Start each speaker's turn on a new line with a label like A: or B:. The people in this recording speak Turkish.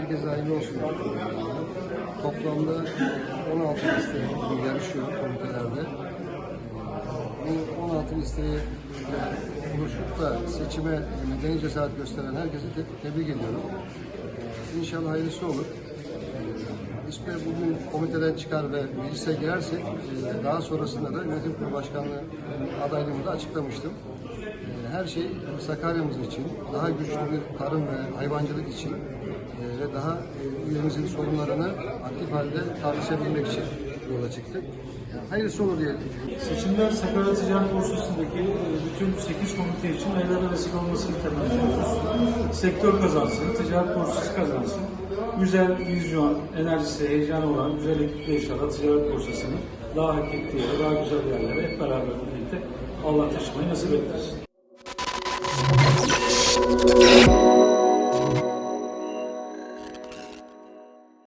A: herkese hayırlı olsun. Toplamda 16 liste yarışıyor komitelerde. Bu 16 listeye oluşup da seçime medeni cesaret gösteren herkese te- tebrik ediyorum. İnşallah hayırlısı olur. İsmi bugün komiteden çıkar ve meclise girersek e, daha sonrasında da yönetim kurulu başkanlığı adaylığımı da açıklamıştım. Her şey Sakarya'mız için, daha güçlü bir tarım ve hayvancılık için e, ve daha e, üyemizin sorunlarını aktif halde tartışabilmek için yola çıktık. Hayırlısı olur diye
B: Seçimler Sakarya Ticaret Borsası'ndaki e, bütün 8 komite için hayırlara vesile olmasını temenni ediyoruz. Sektör kazansın, ticaret borsası kazansın. Güzel vizyon, enerjisi, heyecanı olan güzel ekiple inşallah ticaret borsasını daha hak ettiği, daha güzel yerlere hep beraber birlikte Allah taşımayı nasip ettirsin. left.